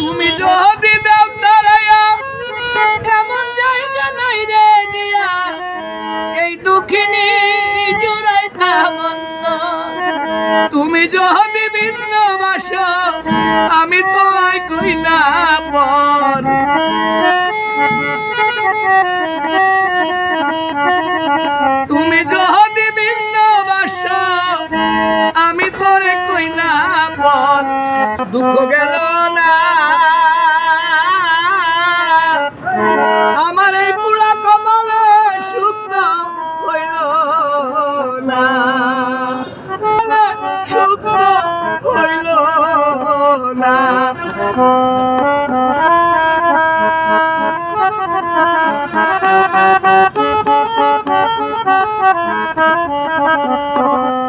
তুমি যদি দাও তারাইয়া এমন জায়গা নাই রে গিয়া। এই দুঃখিনী জোড়াই থামন্ত তুমি যদি ভিন্ন বাস, আমি তোমায় কই না তুমি যদি ভিন্ন বাস, আমি তোরে কই না পর। দুঃখ গেল Thank you.